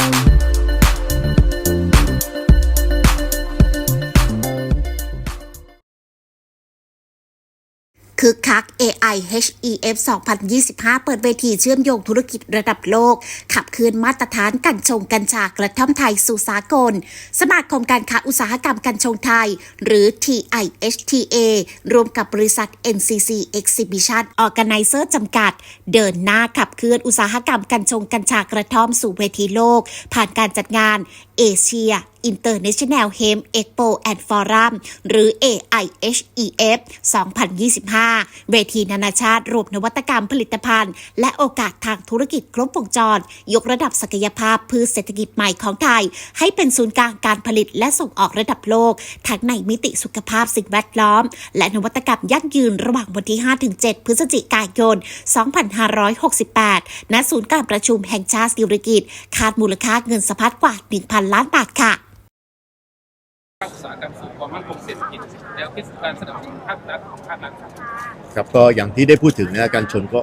you. คึกคัก AI HEF 2025 เปิดเวทีเชื่อมโยงธุรกิจระดับโลก ขับเคลื่อนมาตรฐานกัญชงกัญชากระท่อมไทยสู่สากล สมาคมการค้าอุตสาหกรรมกัญชงไทย หรือ TIHTA รวมกับบริษัท NCC Exhibition Organizer จำกัด เดินหน้าขับเคลื่อนอุตสาหกรรมกัญชงกัญชากระท่อมสู่เวทีโลก ผ่านการจัดงาน เอเชีย International Hemp Expo and Forum หรือ AIHEF 2025 เวทีนานาชาติรวมนวัตกรรมผลิตภัณฑ์ และโอกาสทางธุรกิจครบวงจร ยกระดับศักยภาพพืชเศรษฐกิจใหม่ของไทย ให้เป็นศูนย์กลางการผลิตและส่งออกระดับโลก ทั้งในมิติสุขภาพสิ่งแวดล้อม และนวัตกรรมยั่งยืนระหว่างวันที่ 5-7 พฤศจิกายน 2568 ณ ศูนย์การประชุมแห่งชาติสิริกิตคาดมูลค่าเงินสะพัดกว่า 1,000ล้านบาทค่ะภาคอุตสาหกรรมสู่ความมั่นคงเศรษฐกิจแล้วคิดการสนับสนุนภาครัฐของภาครัฐครับกับก็อย่างที่ได้พูดถึงนะการชนก็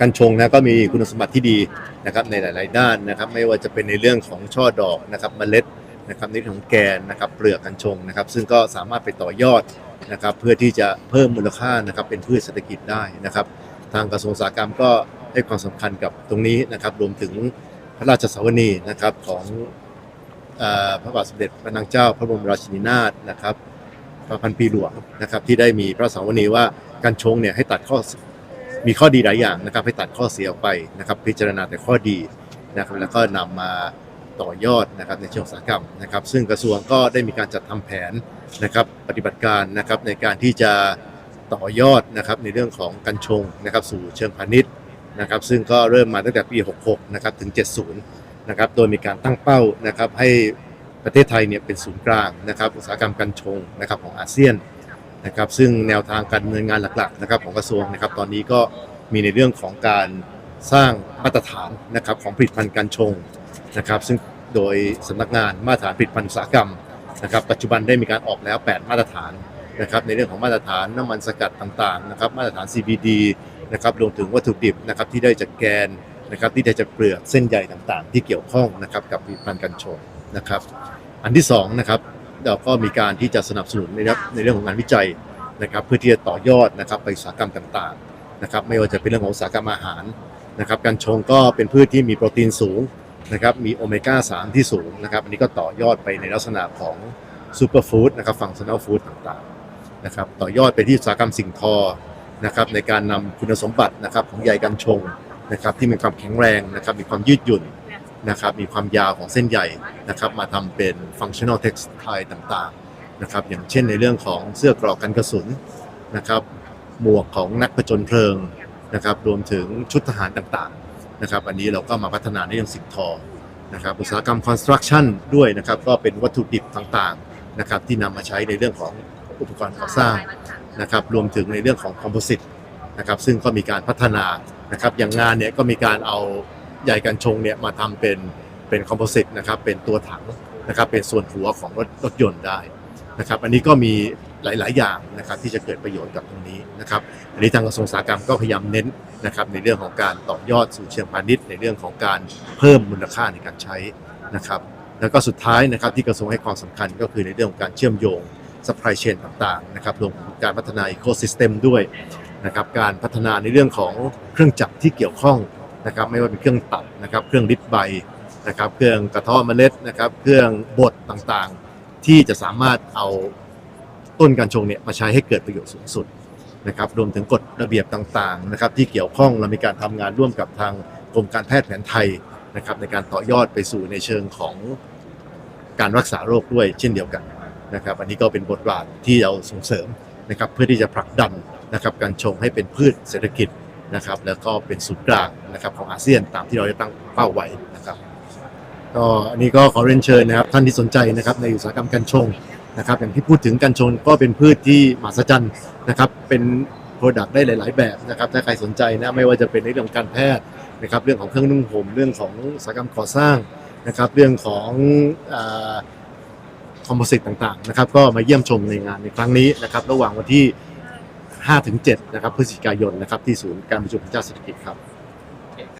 การชงนะก็มีคุณสมบัติที่ดีนะครับในหลาย ๆ ด้านนะครับ ไม่ว่าจะเป็นในเรื่องของช่อดอกนะครับเมล็ดนะครับในเรื่องของแกนนะครับเปลือกกัญชงนะครับ ซึ่งก็สามารถไปต่อยอดนะครับ เพื่อที่จะเพิ่มมูลค่านะครับเป็นพืชเศรษฐกิจได้นะครับ ทางกระทรวงอุตสาหกรรมก็ให้ความสำคัญกับตรงนี้นะครับ รวมถึงพระราชสวนีนะครับของ พระบาทสมเด็จพระนางเจ้าพระบรมราชินีนาถนะครับพระพันปีหลวงนะครับที่ได้มีพระสาวนีว่าการชงเนี่ยให้ตัดข้อมีข้อดีหลายอย่างนะครับ ให้ตัดข้อเสียออกไปนะครับ พิจารณาแต่ข้อดีนะครับแล้วก็นำมาต่อยอดนะครับในเชิงอุตสาหกรรมนะครับ ซึ่งกระทรวงก็ได้มีการจัดทำแผนนะครับ ปฏิบัติการนะครับในการที่จะต่อยอดนะครับในเรื่องของการชงนะครับสู่เชิงพาณิชย์นะครับ ซึ่งก็เริ่มมาตั้งแต่ปี 66 นะครับถึง 70 นะครับโดยมีการตั้งเป้านะครับให้ประเทศไทยเนี่ยเป็นศูนย์กลางนะครับอุตสาหกรรมกัญชงนะครับของอาเซียนนะครับซึ่งแนวทางการดำเนินงานหลักๆนะครับของกระทรวงนะครับตอนนี้ก็มีในเรื่องของการสร้างมาตรฐานนะครับของผลิตภัณฑ์กัญชงนะครับซึ่งโดยสำนักงานมาตรฐานผลิตภัณฑ์อุตสาหกรรมนะครับปัจจุบันได้มีการออกแล้ว 8 มาตรฐานนะครับในเรื่องของมาตรฐานน้ำมันสกัดต่างๆนะครับมาตรฐาน CBD นะครับรวมถึงวัตถุดิบนะครับที่ได้จากแกน นะครับที่ได้จากเปลือกเส้นใยต่างๆ ที่เกี่ยวข้องนะครับกับผลิตภัณฑ์กัญชงนะครับ อันที่สองนะครับเราก็มีการที่จะสนับสนุนในเรื่องในเรื่องของงานวิจัยนะครับ เพื่อที่จะต่อยอดนะครับไปอุตสาหกรรมต่างๆนะครับ ไม่ว่าจะเป็นเรื่องของอุตสาหกรรมอาหารนะครับการชงก็เป็นพืชที่มีโปรตีนสูงนะครับมีโอเมก้า 3 ที่สูงนะครับอันนี้ก็ต่อยอดไปในลักษณะของซูเปอร์ฟู้ดนะครับฟังชั่นแนลฟู้ดต่างๆนะครับต่อยอดไปที่อุตสาหกรรมสิ่งทอนะครับในการนำคุณสมบัตินะครับของใยกัญชง นะครับที่มีความแข็งแรงนะครับมีความยืดหยุ่นนะครับมีความยาวของเส้นใยนะครับมาทำเป็น functional textile ต่างๆนะครับอย่างเช่นในเรื่องของเสื้อกรอกกันกระสุนนะครับหมวกของนักผจญเพลิงนะครับรวมถึงชุดทหารต่างๆนะครับอันนี้เราก็มาพัฒนาในเรื่องสิ่งทอนะครับอุตสาหกรรม construction ด้วยนะครับก็เป็นวัตถุดิบต่างๆนะครับที่นำมาใช้ในเรื่องของอุปกรณ์ก่อสร้างนะครับรวมถึงในเรื่องของ composite นะครับซึ่งก็มีการพัฒนานะครับอย่างงานเนี่ยก็มีการเอาใยกันชงเนี่ยมาทำเป็นเป็นคอมโพสิตนะครับเป็นตัวถังนะครับเป็นส่วนหัวของรถรถยนต์ได้นะครับอันนี้ก็มีหลาย ๆ อย่างนะครับที่จะเกิดประโยชน์กับตรงนี้นะครับอันนี้ทางกระทรวงอุตสาหกรรมก็พยายามเน้นนะครับในเรื่องของการต่อยอดสู่เชิงพาณิชย์ ในเรื่องของการเพิ่มมูลค่าในการใช้นะครับแล้วก็สุดท้ายนะครับที่กระทรวงให้ความสำคัญก็คือในเรื่องของการเชื่อมโยง supply chain ต่าง ๆ นะครับรวมถึงการพัฒนา ecosystem ด้วย นะครับการพัฒนาในเรื่องของเครื่องจักรที่เกี่ยวข้องนะครับไม่ว่าเป็นเครื่องตัดนะครับเครื่องริดใบนะครับเครื่องกระเทาะเมล็ดนะครับเครื่องบดต่างๆ ที่จะสามารถเอาต้นกัญชงเนี่ยมาใช้ให้เกิดประโยชน์สูงสุดนะครับรวมถึงกฎระเบียบต่างๆนะครับที่เกี่ยวข้องเรามีการทำงานร่วมกับทางกรมการแพทย์แผนไทยนะครับในการต่อยอดไปสู่ในเชิงของการรักษาโรคด้วยเช่นเดียวกันนะครับอันนี้ก็เป็นบทบาทที่เราส่งเสริมนะครับเพื่อที่จะผลักดัน นะครับการชงให้เป็นพืชเศรษฐกิจนะครับ แล้วก็เป็นศูนย์กลางนะครับของอาเซียนตามที่เราได้ตั้งเป้าไว้นะครับก็อันนี้ก็ขอเรียนเชิญนะครับท่านที่สนใจนะครับในอุตสาหกรรมกัญชงนะครับ อย่างที่พูดถึงกัญชงก็เป็นพืชที่มหัศจรรย์นะครับ เป็นโปรดักต์ได้หลาย ๆ แบบนะครับ ถ้าใครสนใจนะไม่ว่าจะเป็นในเรื่องของการแพทย์นะครับเรื่องของเครื่องนุ่งห่มเรื่องของอุตสาหกรรมก่อสร้างนะครับ เรื่องของคอมโพสิตต่าง ๆ นะครับ ก็มาเยี่ยมชมในงานในครั้งนี้นะครับ ระหว่างวันที่ 5-7นะครับพฤศจิกายนนะครับที่ศูนย์การประชุมแห่งชาติเศรษฐกิจครับ